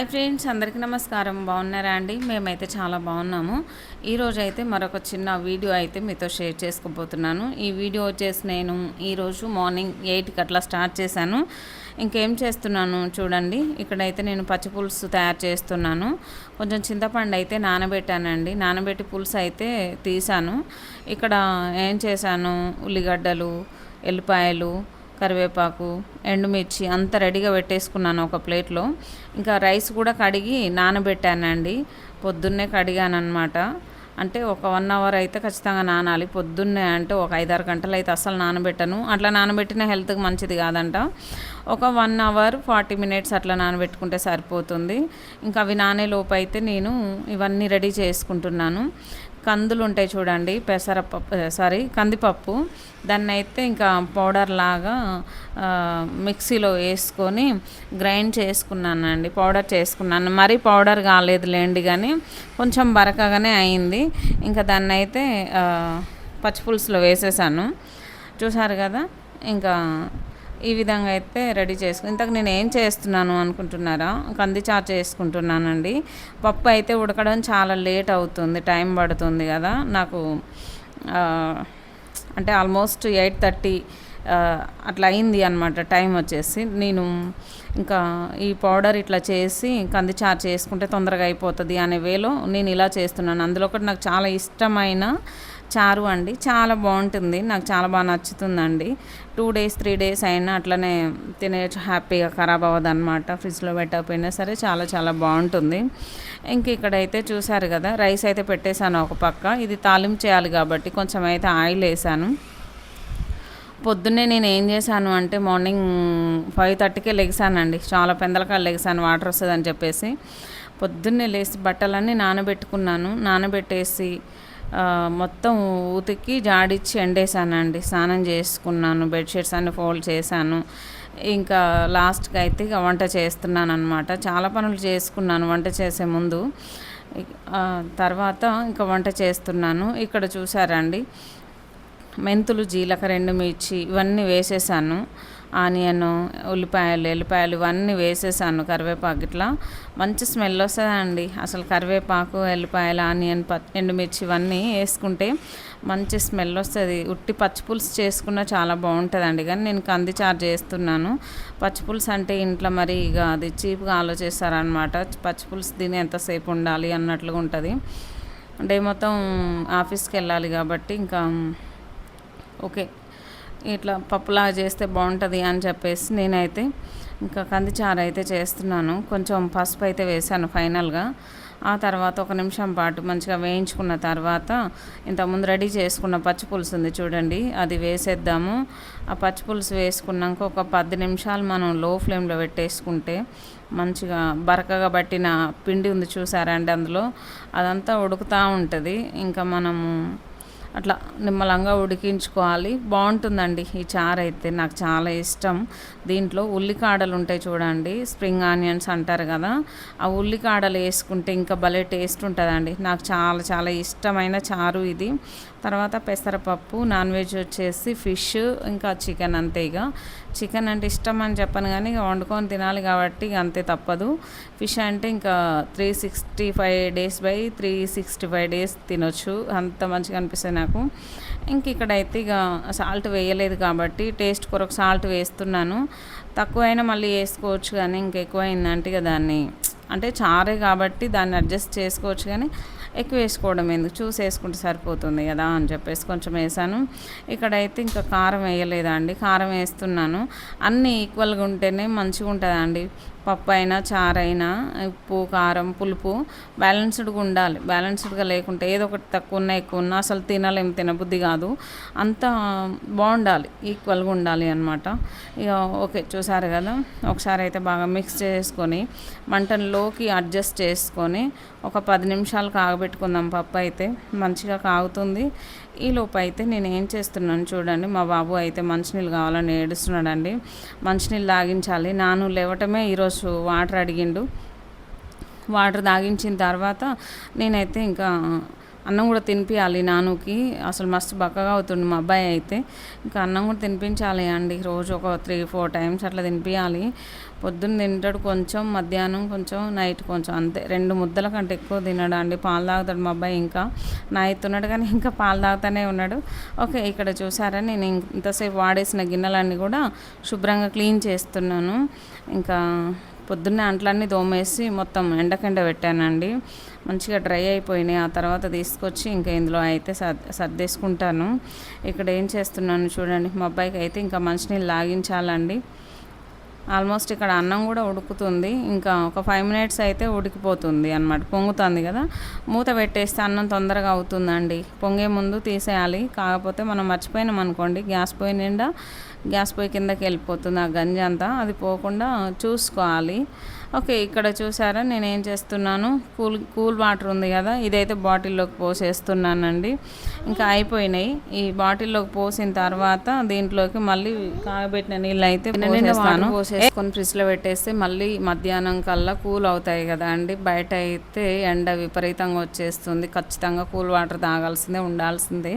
Hi friends అందరికీ నమస్కారం. బాగున్నారా అండి? మేమైతే చాలా బాగున్నాము. ఈరోజు అయితే మరొక చిన్న వీడియో అయితే మీతో షేర్ చేసుకోబోతున్నాను. ఈ వీడియో వచ్చేసి నేను ఈరోజు మార్నింగ్ ఎయిట్కి అట్లా స్టార్ట్ చేశాను. ఇంకేం చేస్తున్నాను చూడండి. ఇక్కడైతే నేను పచ్చి పులుసు తయారు చేస్తున్నాను. కొంచెం చింతపండు అయితే నానబెట్టానండి. నానబెట్టి పులుసు అయితే తీసాను ఇక్కడ ఏం చేశాను? ఉల్లిగడ్డలు ఎల్లిపాయలు కరివేపాకు ఎండుమిర్చి అంత రెడీగా పెట్టేసుకున్నాను ఒక ప్లేట్లో. ఇంకా రైస్ కూడా కడిగి నానబెట్టానండి. పొద్దున్నే కడిగాను అనమాట అంటే ఒక వన్ అవర్ అయితే ఖచ్చితంగా నానాలి. పొద్దున్నే అంటే ఒక ఐదారు గంటలు అయితే అసలు నానబెట్టను. అట్లా నానబెట్టిన హెల్త్కి మంచిది కాదంట. ఒక వన్ అవర్ ఫార్టీ మినిట్స్ అట్లా నానబెట్టుకుంటే సరిపోతుంది. ఇంకా అవి నానే లోపు అయితే నేను ఇవన్నీ రెడీ చేసుకుంటున్నాను. కందులు ఉంటాయి చూడండి పెసరపప్పు సారీ కందిపప్పు. దాన్ని అయితే ఇంకా పౌడర్ లాగా మిక్సీలో వేసుకొని గ్రైండ్ చేసుకున్నానండి పౌడర్ చేసుకున్నాను. మరీ పౌడర్ కాలేదులేండి కానీ కొంచెం బరకగానే అయింది. ఇంకా దాన్ని అయితే పచ్చిపులుసులో వేసేసాను. చూసారు కదా? ఇంకా ఈ విధంగా అయితే రెడీ చేసుకుని ఇంతకు నేను ఏం చేస్తున్నాను అనుకుంటున్నారా? కంది చారు చేసుకుంటున్నానండి. పప్పు అయితే ఉడకడం చాలా లేట్ అవుతుంది టైం పడుతుంది కదా. నాకు అంటే ఆల్మోస్ట్ ఎయిట్ థర్టీ అట్లా అయింది అనమాట టైం వచ్చేసి నేను ఇంకా ఈ పౌడర్ ఇట్లా చేసి కంది చారు చేసుకుంటే తొందరగా అయిపోతుంది అనే వేలో నేను ఇలా చేస్తున్నాను. అందులో ఒకటి నాకు చాలా ఇష్టమైన చారు అండి. చాలా బాగుంటుంది. నాకు చాలా బాగా నచ్చుతుందండి. టూ డేస్ త్రీ డేస్ అయినా అట్లనే తినేయచ్చు హ్యాపీగా ఖరాబ్ అవ్వదు అనమాట ఫ్రిడ్జ్లో పెట్టకపోయినా సరే చాలా చాలా బాగుంటుంది. ఇంక ఇక్కడైతే చూసారు కదా రైస్ అయితే పెట్టేశాను ఒక పక్క. ఇది తాలింపు చేయాలి కాబట్టి కొంచెం అయితే ఆయిల్ వేసాను. పొద్దున్నే నేను ఏం చేశాను అంటే మార్నింగ్ ఫైవ్ థర్టీకే లెగిసానండి. చాలా పెందలకాయలు లెగిసాను వాటర్ వస్తుందని చెప్పేసి. పొద్దున్నే లేచి బట్టలన్నీ నానబెట్టుకున్నాను. నానబెట్టేసి మొత్తం ఉతికి జాడిచ్చి ఎండేసానండి. స్నానం చేసుకున్నాను బెడ్షీట్స్ అన్ని ఫోల్డ్ చేశాను. ఇంకా లాస్ట్కి అయితే ఇక వంట చేస్తున్నాను అనమాట చాలా పనులు చేసుకున్నాను వంట చేసే ముందు. తర్వాత ఇంకా వంట చేస్తున్నాను. ఇక్కడ చూసారండి మెంతులు జీలకర్ర ఎండుమిర్చి ఇవన్నీ వేసేసాను. ఆనియన్ ఉల్లిపాయలు ఎల్లిపాయలు ఇవన్నీ వేసేసాను కరివేపాకు ఇట్లా మంచి స్మెల్ వస్తుందండి. అసలు కరివేపాకు ఎల్లిపాయలు ఆనియన్ ప ఎండుమిర్చి ఇవన్నీ వేసుకుంటే మంచి స్మెల్ వస్తుంది. ఉట్టి పచ్చిపులుసు చేసుకున్న చాలా బాగుంటుందండి. కానీ నేను కంది చారు చేస్తున్నాను. పచ్చిపులుసు అంటే ఇంట్లో మరి ఇక అది చీప్గా ఆలోచిస్తారనమాట పచ్చిపులుసు తిని ఎంతసేపు ఉండాలి అన్నట్లుగా ఉంటుంది. అంటే మొత్తం ఆఫీస్కి వెళ్ళాలి కాబట్టి ఇంకా ఓకే. ఇట్లా పప్పులాగా చేస్తే బాగుంటుంది అని చెప్పేసి నేనైతే ఇంకా కందిచారు అయితే చేస్తున్నాను. కొంచెం పసుపు అయితే వేసాను ఫైనల్గా. ఆ తర్వాత ఒక నిమిషం పాటు మంచిగా వేయించుకున్న తర్వాత ఇంతకుముందు రెడీ చేసుకున్న పచ్చి పులుసు ఉంది చూడండి అది వేసేద్దాము. ఆ పచ్చి పులుసు వేసుకున్నాక ఒక పది నిమిషాలు మనం లో ఫ్లేమ్లో పెట్టేసుకుంటే మంచిగా బరకగా పట్టిన పిండి ఉంది చూసారా అండి అందులో? అదంతా ఉడుకుతూ ఉంటుంది. ఇంకా మనము అట్లా నిమ్మలంగా ఉడికించుకోవాలి. బాగుంటుందండి ఈ చారు అయితే. నాకు చాలా ఇష్టం. దీంట్లో ఉల్లికాడలు ఉంటాయి చూడండి. స్ప్రింగ్ ఆనియన్స్ అంటారు కదా. ఆ ఉల్లికాడలు వేసుకుంటే ఇంకా భలే టేస్ట్ ఉంటుందండి. నాకు చాలా చాలా ఇష్టమైన చారు ఇది. తర్వాత పెసరపప్పు నాన్ వెజ్ వచ్చేసి ఫిష్ ఇంకా చికెన్ అంతే ఇక. చికెన్ అంటే ఇష్టం అని చెప్పను కానీ ఇక వండుకొని తినాలి కాబట్టి ఇక అంతే తప్పదు. ఫిష్ అంటే ఇంకా three sixty five days by three sixty five days తినొచ్చు. అంత మంచిగా అనిపిస్తుంది నాకు. ఇంక ఇక్కడైతే ఇక సాల్ట్ వేయలేదు కాబట్టి టేస్ట్ కొరకు సాల్ట్ వేస్తున్నాను. తక్కువైనా మళ్ళీ వేసుకోవచ్చు కానీ ఇంకెక్కువైందంటే ఇక దాన్ని అంటే చారే కాబట్టి దాన్ని అడ్జస్ట్ చేసుకోవచ్చు కానీ ఎక్కువ వేసుకోవడం ఎందుకు? చూసి వేసుకుంటే సరిపోతుంది కదా అని చెప్పేసి కొంచెం వేసాను. ఇక్కడైతే ఇంకా కారం వేయలేదా అండి? కారం వేస్తున్నాను. అన్నీ ఈక్వల్గా ఉంటేనే మంచిగా ఉంటుందండి పప్పు అయినా చారైనా ఉప్పు కారం పులుపు బ్యాలెన్స్డ్గా ఉండాలి. బ్యాలెన్స్డ్గా లేకుంటే ఏదో ఒకటి తక్కువ ఉన్నా ఎక్కువ ఉన్నా అసలు తినలేం తినబుద్ధి కాదు. అంత బాగుండాలి. ఈక్వల్గా ఉండాలి అనమాట ఇక ఓకే చూసారు కదా? ఒకసారి అయితే బాగా మిక్స్ చేసుకొని మంటల్లోకి అడ్జస్ట్ చేసుకొని ఒక పది నిమిషాలు కాగబెట్టుకుందాం పప్పు అయితే. మంచిగా కాగుతుంది. ఈ అయితే నేను ఏం చేస్తున్నాను చూడండి. మా బాబు అయితే మంచినీళ్ళు కావాలని ఏడుస్తున్నాడండి. మంచినీళ్ళు తాగించాలి. నాను లేవటమే ఈరోజు వాటర్ అడిగిండు. వాటర్ తాగించిన తర్వాత నేనైతే ఇంకా అన్నం కూడా తినిపించాలి నానుకి. అసలు మస్తు బక్కగా అవుతుంది మా అబ్బాయి అయితే. ఇంకా అన్నం కూడా తినిపించాలి అండి. రోజు ఒక త్రీ ఫోర్ టైమ్స్ అట్లా తినిపించాలి పొద్దున్న తింటాడు కొంచెం మధ్యాహ్నం కొంచెం నైట్ కొంచెం. అంతే. రెండు ముద్దల కంటే ఎక్కువ తినడు అండి. పాలు తాగుతాడు మా అబ్బాయి ఇంకా. నా ఎత్తున్నాడు కానీ ఇంకా పాలు తాగుతూనే ఉన్నాడు. ఓకే ఇక్కడ చూసారా? నేను ఇంతసేపు వాడేసిన గిన్నెలన్నీ కూడా శుభ్రంగా క్లీన్ చేస్తున్నాను. ఇంకా పొద్దున్నే అంట్లన్నీ దోమేసి మొత్తం ఎండకెండ పెట్టానండి. మంచిగా డ్రై అయిపోయినాయి. ఆ తర్వాత తీసుకొచ్చి ఇంకా ఇందులో అయితే సర్దేసుకుంటాను. ఇక్కడ ఏం చేస్తున్నాను చూడండి. మా అబ్బాయికి అయితే ఇంకా మంచినీళ్ళు లాగించాలండి. ఆల్మోస్ట్ ఇక్కడ అన్నం కూడా ఉడుకుతుంది. ఇంకా ఒక ఫైవ్ మినిట్స్ అయితే ఉడికిపోతుంది అనమాట పొంగుతుంది కదా. మూత పెట్టేస్తే అన్నం తొందరగా అవుతుందండి. పొంగే ముందు తీసేయాలి. కాకపోతే మనం మర్చిపోయినాం అనుకోండి. గ్యాస్ పొయ్యి నిండా గ్యాస్ పొయ్యి కిందకి వెళ్ళిపోతుంది ఆ గంజి అంతా. అది పోకుండా చూసుకోవాలి. ఓకే ఇక్కడ చూసారా నేను ఏం చేస్తున్నాను? కూల్ కూల్ వాటర్ ఉంది కదా ఇదైతే బాటిల్లోకి పోసేస్తున్నానండి. ఇంకా అయిపోయినాయి. ఈ బాటిల్లోకి పోసిన తర్వాత దీంట్లోకి మళ్ళీ కాగబెట్టిన నీళ్ళు అయితే పోసేస్తాను. పోసేసుకొని ఫ్రిడ్జ్లో పెట్టేస్తే మళ్ళీ మధ్యాహ్నం కల్లా కూల్ అవుతాయి కదా అండి. బయట అయితే ఎండ విపరీతంగా వచ్చేస్తుంది. ఖచ్చితంగా కూల్ వాటర్ తాగాల్సిందే ఉండాల్సిందే.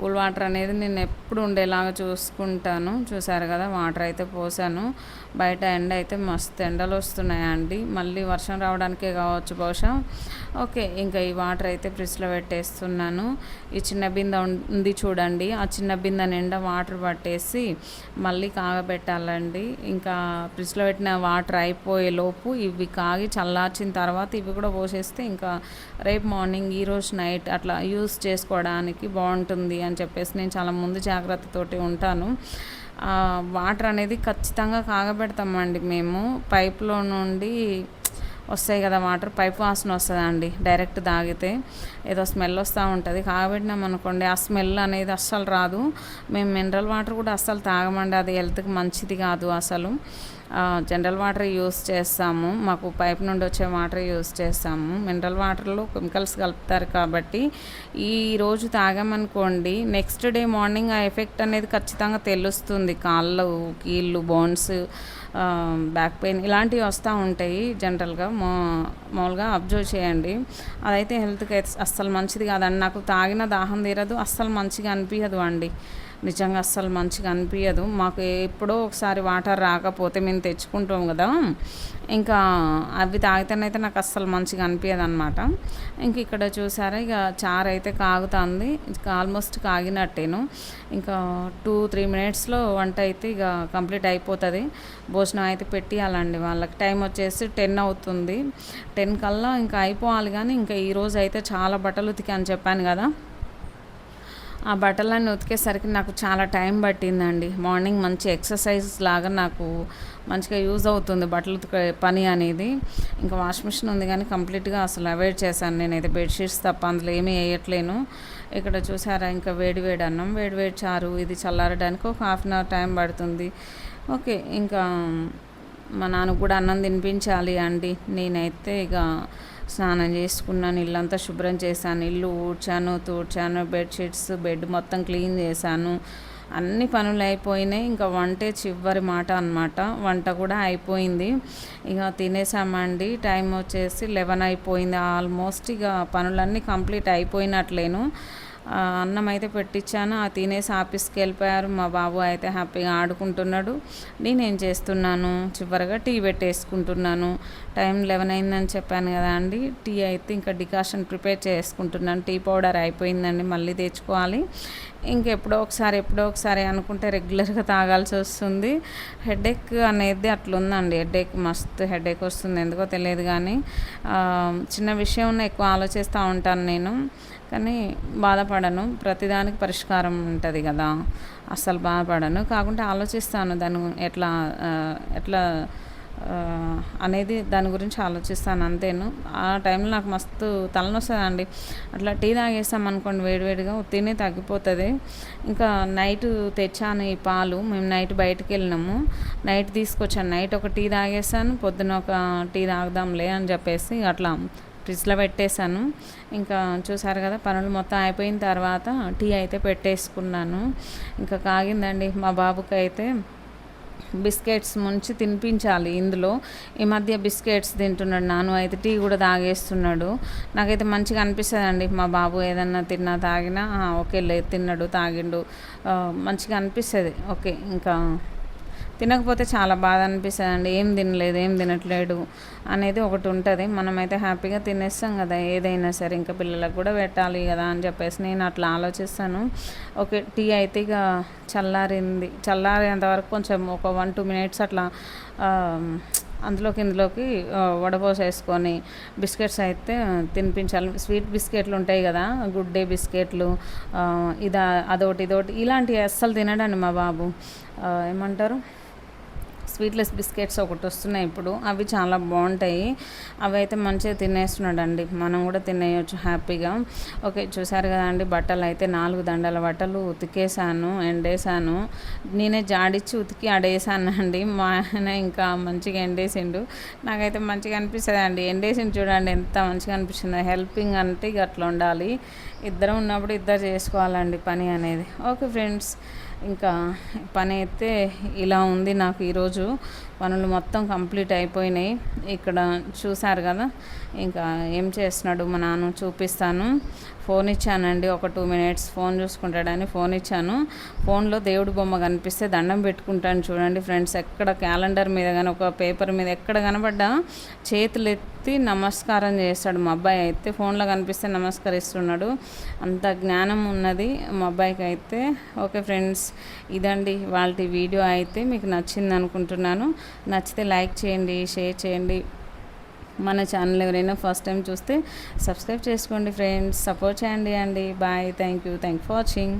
కూల్ వాటర్ అనేది నేను ఎప్పుడు ఉండేలాగా చూసుకుంటాను. చూసారు కదా వాటర్ అయితే పోసాను. బయట ఎండ అయితే మస్తు ఎండలు వస్తున్నాయండి మళ్ళీ వర్షం రావడానికే కావచ్చు బహుశా. ఓకే ఇంకా ఈ వాటర్ అయితే ఫ్రిడ్జ్లో పెట్టేస్తున్నాను. ఈ చిన్న బిందె ఉంది చూడండి. ఆ చిన్న బిందె నిండా వాటర్ పట్టేసి మళ్ళీ కాగబెట్టాలండి. ఇంకా ఫ్రిడ్జ్లో పెట్టిన వాటర్ అయిపోయే లోపు ఇవి కాగి చల్లార్చిన తర్వాత ఇవి కూడా పోసేస్తే ఇంకా రేపు మార్నింగ్ ఈరోజు నైట్ అట్లా యూస్ చేసుకోవడానికి బాగుంటుంది అని అని చెప్పేసి నేను చాలా ముందు జాగ్రత్తతోటి ఉంటాను. వాటర్ అనేది ఖచ్చితంగా కాగబెడతామండి మేము. పైప్లో నుండి వస్తాయి కదా వాటర్ పైప్ వాసన వస్తుందండి డైరెక్ట్ తాగితే. ఏదో స్మెల్ వస్తూ ఉంటుంది. కాగబెట్టినాం అనుకోండి ఆ స్మెల్ అనేది అస్సలు రాదు. మేము మినరల్ వాటర్ కూడా అస్సలు తాగమండి. అది హెల్త్కి మంచిది కాదు అసలు. జనరల్ వాటర్ యూస్ చేస్తాము. మాకు పైప్ నుండి వచ్చే వాటర్ యూస్ చేస్తాము. మినరల్ వాటర్లో కెమికల్స్ కలుపుతారు కాబట్టి ఈ రోజు తాగామనుకోండి నెక్స్ట్ డే మార్నింగ్ ఆ ఎఫెక్ట్ అనేది ఖచ్చితంగా తెలుస్తుంది. కాళ్ళు కీళ్ళు బోన్స్ బ్యాక్ పెయిన్ ఇలాంటివి వస్తూ ఉంటాయి జనరల్గా. మా మామూలుగా అబ్జర్వ్ చేయండి. అదైతే హెల్త్కి అయితే అస్సలు మంచిది కాదండి. నాకు తాగిన దాహం తీరదు అస్సలు మంచిగా అనిపించదు అండి. నిజంగా అస్సలు మంచిగా అనిపించదు మాకు ఎప్పుడో ఒకసారి వాటర్ రాకపోతే మేము తెచ్చుకుంటాం కదా. ఇంకా అవి తాగితేనైతే నాకు అస్సలు మంచిగా అనిపించదు అనమాట ఇంక ఇక్కడ చూసారా ఇక చారు అయితే కాగుతుంది. ఆల్మోస్ట్ కాగినట్టేను. ఇంకా టూ త్రీ మినిట్స్లో వంట అయితే ఇక కంప్లీట్ అయిపోతుంది. భోజనం అయితే పెట్టియాలండి వాళ్ళకి. టైం వచ్చేసి టెన్ అవుతుంది. టెన్ కల్లా ఇంకా అయిపోవాలి కానీ ఇంకా ఈరోజు అయితే చాలా బట్టలు ఉతికి అని చెప్పాను కదా. ఆ బట్టలన్నీ ఉతికేసరికి నాకు చాలా టైం పట్టిందండి. మార్నింగ్ మంచి ఎక్సర్సైజ్ లాగా నాకు మంచిగా యూజ్ అవుతుంది బట్టలు ఉతికే పని అనేది. ఇంకా వాష్ మిషన్ ఉంది కానీ కంప్లీట్గా అసలు అవాయిడ్ చేశాను నేనైతే. బెడ్షీట్స్ తప్ప అందులో ఏమీ వేయట్లేను. ఇక్కడ చూసారా ఇంకా వేడి వేడి అన్నం వేడి వేడి చారు ఇది చల్లారడానికి ఒక హాఫ్ అన్ అవర్ టైం పడుతుంది. ఓకే ఇంకా మా నాన్నకు కూడా అన్నం తినిపించాలి అండి. నేనైతే ఇక స్నానం చేసుకున్నాను ఇల్లంతా శుభ్రం చేశాను ఇల్లు ఊడ్చాను తూడ్చాను బెడ్షీట్స్ బెడ్ మొత్తం క్లీన్ చేశాను. అన్ని పనులు అయిపోయినాయి. ఇంకా వంటే చివరి మాట అనమాట వంట కూడా అయిపోయింది. ఇక తినేసామండి. టైం వచ్చేసి లెవెన్ అయిపోయింది. ఆల్మోస్ట్ ఇక పనులన్నీ కంప్లీట్ అయిపోయినట్లేను. అన్నం అయితే పెట్టించాను ఆ తినేసి ఆఫీస్కి వెళ్ళిపోయారు. మా బాబు అయితే హ్యాపీగా ఆడుకుంటున్నాడు. నేనేం చేస్తున్నాను? చివరిగా టీ పెట్టేసుకుంటున్నాను. టైం లెవెన్ అయిందని చెప్పాను కదా అండి. టీ అయితే ఇంకా డికాషన్ ప్రిపేర్ చేసుకుంటున్నాను. టీ పౌడర్ అయిపోయిందండి. మళ్ళీ తెచ్చుకోవాలి. ఇంకెప్పుడో ఒకసారి ఎప్పుడో ఒకసారి అనుకుంటే రెగ్యులర్గా తాగాల్సి వస్తుంది. హెడేక్ అనేది అట్లుందండి. హెడేక్ మస్తు హెడేక్ వస్తుంది. ఎందుకో తెలియదు కానీ చిన్న విషయం ఎక్కువ ఆలోచిస్తూ ఉంటాను నేను. కానీ బాధపడను. ప్రతిదానికి పరిష్కారం ఉంటుంది కదా. అస్సలు బాధపడను. కాకుంటే ఆలోచిస్తాను దాని ఎట్లా ఎట్లా అనేది దాని గురించి ఆలోచిస్తాను అంతేను. ఆ టైంలో నాకు మస్తు తలనొస్తుందండి. అట్లా టీ తాగేస్తాం అనుకోండి వేడివేడిగా తినే తగ్గిపోతుంది. ఇంకా నైట్ తెచ్చాను ఈ పాలు. మేము నైట్ బయటకు వెళ్ళినాము. నైట్ తీసుకొచ్చాను. నైట్ ఒక టీ తాగేసాను పొద్దున ఒక టీ తాగుదాంలే అని చెప్పేసి అట్లా ఫ్రిడ్జ్లో పెట్టేశాను. ఇంకా చూసారు కదా పనులు మొత్తం అయిపోయిన తర్వాత టీ అయితే పెట్టేసుకున్నాను. ఇంకా కాగిందండి మా బాబుకి అయితే బిస్కెట్స్ ముంచి తినిపించాలి ఇందులో. ఈ మధ్య బిస్కెట్స్ తింటున్నాడు నాను అయితే టీ కూడా తాగేస్తున్నాడు. నాకైతే మంచిగా అనిపిస్తుంది అండి మా బాబు ఏదన్నా తిన్నా తాగినా ఓకే లేదు తిన్నాడు తాగిండు. మంచిగా అనిపిస్తుంది ఓకే ఇంకా తినకపోతే చాలా బాధ అనిపిస్తుంది అండి ఏం తినలేదు ఏం తినట్లేడు అనేది ఒకటి ఉంటుంది. మనమైతే హ్యాపీగా తినేస్తాం కదా ఏదైనా సరే ఇంకా పిల్లలకు కూడా పెట్టాలి కదా అని చెప్పేసి నేను అట్లా ఆలోచిస్తాను. ఓకే టీ అయితే ఇక చల్లారింది. చల్లారేంతవరకు కొంచెం ఒక వన్ టూ మినిట్స్ అట్లా అందులోకి ఇందులోకి ఆ, వడపోసేసుకొని బిస్కెట్స్ అయితే తినిపించాలి. స్వీట్ బిస్కెట్లు ఉంటాయి కదా గుడ్ డే బిస్కెట్లు ఇదా అదొకటి ఇదొకటి ఇలాంటివి అస్సలు తినడండి మా బాబు. ఏమంటారు? స్వీట్లెస్ బిస్కెట్స్ ఒకటి వస్తున్నాయి ఇప్పుడు. అవి చాలా బాగుంటాయి. అవి అయితే మంచిగా తినేస్తున్నాడండి. మనం కూడా తినేయచ్చు హ్యాపీగా. ఓకే చూసారు కదా అండి బట్టలు అయితే నాలుగు దండల బట్టలు ఉతికేసాను ఎండేసాను నేనే జాడిచ్చి ఉతికి ఆడేసాను అండి మా ఆయన ఇంకా మంచిగా ఎండేసిండు. నాకైతే మంచిగా అనిపిస్తుంది అండి. ఎండేసిండు చూడండి ఎంత మంచిగా అనిపిస్తుంది. హెల్పింగ్ అంటే ఇక అట్లా ఉండాలి. ఇద్దరం ఉన్నప్పుడు ఇద్దరు చేసుకోవాలండి పని అనేది. ఓకే ఫ్రెండ్స్ ఇంకా పని అయితే ఇలా ఉంది నాకు ఈరోజు. పనులు మొత్తం కంప్లీట్ అయిపోయినాయి. ఇక్కడ చూశారు కదా? ఇంకా ఏం చేస్తున్నాడు మా నాన్న చూపిస్తాను. ఫోన్ ఇచ్చానండి. ఒక టూ మినిట్స్ ఫోన్ చూసుకుంటాడని ఫోన్ ఇచ్చాను. ఫోన్లో దేవుడి బొమ్మ కనిపిస్తే దండం పెట్టుకుంటాను చూడండి ఫ్రెండ్స్. ఎక్కడ క్యాలెండర్ మీద కానీ ఒక పేపర్ మీద ఎక్కడ కనబడ్డా చేతులు ఎత్తి నమస్కారం చేస్తాడు. మా అబ్బాయి అయితే ఫోన్లో కనిపిస్తే నమస్కరిస్తున్నాడు. అంత జ్ఞానం ఉన్నది మా అబ్బాయికి అయితే. ఓకే ఫ్రెండ్స్ ఇదండి వాళ్ళ వీడియో అయితే మీకు నచ్చింది అనుకుంటున్నాను. నచ్చితే లైక్ చేయండి షేర్ చేయండి. మన ఛానల్ ఎవరైనా ఫస్ట్ టైం చూస్తే సబ్స్క్రైబ్ చేసుకోండి ఫ్రెండ్స్ సపోర్ట్ చేయండి అండి. Bye thank you thank for watching